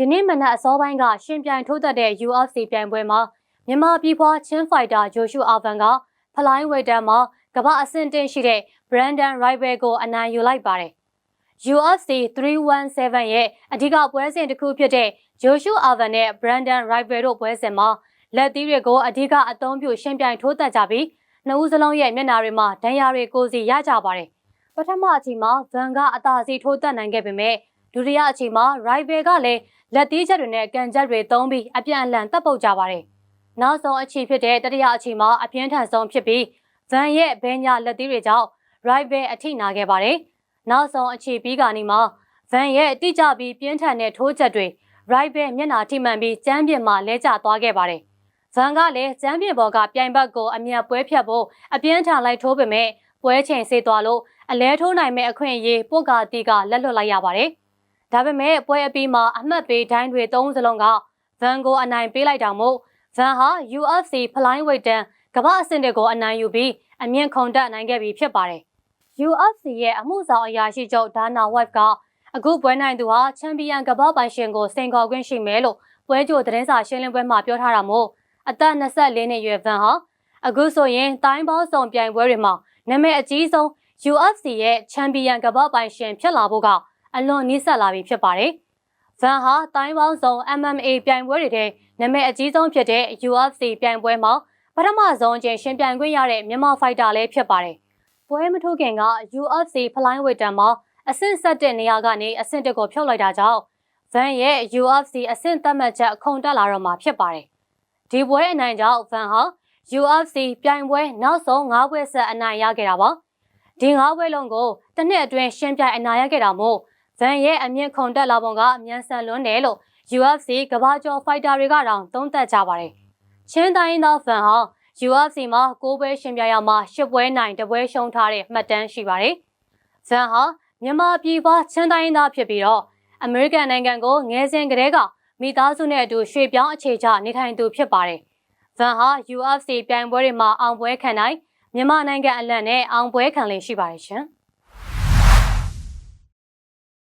ဒီနေ့မနက်အစောပိုင်းကရှင်ပြိုင်ထိုးသက်တဲ့ UFC ပြိုင်ပွဲမှာမြန်မာပြည်ဖွားချင်းဖိုက်တာဂျိုရှုအာဗန်ကဖလိုင်းဝေတန်မှာကမ္ဘာအဆင့်တင်ရှိတဲ့ Brandon Rival ကိုအနိုင်ယူလိုက်ပါတယ်။ UFC 317ရဲ့အဓိကပွဲစဉ်တစ်ခုဖြစ်တဲ့ဂျိုရှုအာဗန်နဲ့ Brandon Rival တို့ပွဲစဉ်မှာလက်သီးတွေကိုအဓိကအသုံးပြုရှင်ပြိုင်ထိုးသက်ကြပြီးနှစ်ဦးစလုံးရဲ့မျက်နှာတွေမှာဒဏ်ရာတွေကိုစီရကြပါတယ်။ပထမအချိန်မှာဗန်ကအသာစီထိုးသက်နိုင်ခဲ့ပေမဲ့ ဒုတိယအချိန်မှာ Rival ကလည်းလက်သီးချက်တွေနဲ့ကန်ချက်တွေသုံးပြီးအပြန်အလှန်တပ်ပုတ်ကြပါတယ်။နောက်ဆုံးအချိန်ဖြစ်တဲ့တတိယအချိန်မှာအပြင်းထန်ဆုံးဖြစ်ပြီးဗန်ရဲ့ဘဲညာလက်သီးတွေကြောင့် Rival အထိနာခဲ့ပါတယ်။နောက်ဆုံးအချိန်ပြီးကနေ့မှာဗန်ရဲ့တိကျပြီးပြင်းထန်တဲ့ထိုးချက်တွေ Rival မျက်နှာထိမှန်ပြီးကျမ်းပြင်မှာလဲကျသွားခဲ့ပါတယ်။ဗန်ကလည်းကျမ်းပြင်ပေါ်ကပြိုင်ဘက်ကိုအမြတ်ပွဲဖြတ်ဖို့အပြင်းထန်လိုက်ထိုးပေမဲ့ပွဲချိန်ဆေးသွားလို့အလဲထိုးနိုင်မဲ့အခွင့်အရေးပုတ်ကာတီကလက်လွတ်လိုက်ရပါတယ်။ ဒါပေမဲ့ပွဲအပြီးမှာအမှတ်ပေးဒိုင်းတွေသုံးစလုံးကဗန်ကိုအနိုင်ပေးလိုက်တောင်မို့ဗန်ဟာ UFC ဖလိုင်းဝိတ်တန်ကမ္ဘာအဆင့်တွေကိုအနိုင်ယူပြီးအမြင့်ခုန်တက်နိုင်ခဲ့ပြီဖြစ်ပါတယ်။ UFC ရဲ့အမှုဆောင်အရာရှိချုပ်ဒါနာဝိုက်ကအခုပွဲနိုင်သူဟာချန်ပီယံကမ္ဘာပိုင်ရှင်ကိုစင်ကော်ခွင့်ရှိမယ်လို့ပွဲကြိုသတင်းစာရှင်းလင်းပွဲမှာပြောထားတာမို့အသက်24နှစ်ရွယ်ဗန်ဟာအခုဆိုရင်တိုင်းပေါင်းစုံပြိုင်ပွဲတွေမှာနာမည်အကြီးဆုံး UFC ရဲ့ချန်ပီယံကမ္ဘာပိုင်ရှင်ဖြစ်လာဖို့က အလွန်နီးစပ်လာပြီဖြစ်ပါတယ်။ဗန်ဟာတိုင်းပေါင်းစုံ MMA ပြိုင်ပွဲတွေထဲနာမည်အကြီးဆုံးဖြစ်တဲ့ UFC ပြိုင်ပွဲမှာပထမဆုံးအကြိမ်ရှင်ပြိုင်ခွင့်ရတဲ့မြန်မာဖိုက်တာလည်းဖြစ်ပါတယ်။ပွဲမထိုးခင်က UFC ဖလိုင်းဝေတန်မှာအဆင့်ဆက်တဲ့နေရာကနေအဆင့်တက်ကိုဖြုတ်လိုက်တာကြောင့်ဗန်ရဲ့ UFC အဆင့်သတ်မှတ်ချက်ခုန်တက်လာတော့မှာဖြစ်ပါတယ်။ဒီပွဲအနိုင်ကြောင့်ဗန်ဟာ UFC ပြိုင်ပွဲနောက်ဆုံး၅ပွဲဆက်အနိုင်ရခဲ့တာပါ။ဒီ၅ပွဲလုံးကိုတစ်နှစ်အတွင်းရှင်းပြိုင်အနိုင်ရခဲ့တာမို့ ဗန်ရဲ့အမြင့်ခုန်တက်လာပုံကမြန်ဆန်လွန်းတယ်လို့ UFC ကမ္ဘာကျော်ဖိုက်တာတွေကတောင်သုံးသပ်ကြပါတယ်။ချင်းတိုင်းသောဗန်ဟာ UFC မှာ၉ပွဲရှင်ပြိုင်ရမှာ၈ပွဲနိုင်တပွဲရှုံးထားတဲ့မှတ်တမ်းရှိပါတယ်။ဗန်ဟာမြန်မာပြည်ပါချင်းတိုင်းသားဖြစ်ပြီးတော့အမေရိကန်နိုင်ငံကိုငယ်စဉ်ကတည်းကမိသားစုနဲ့အတူရွှေ့ပြောင်းအခြေချနေထိုင်သူဖြစ်ပါတယ်။ဗန်ဟာ UFC ပြိုင်ပွဲတွေမှာအောင်ပွဲခံနိုင်မြန်မာနိုင်ငံအလံနဲ့အောင်ပွဲခံလေးရှိပါတယ်ရှင်။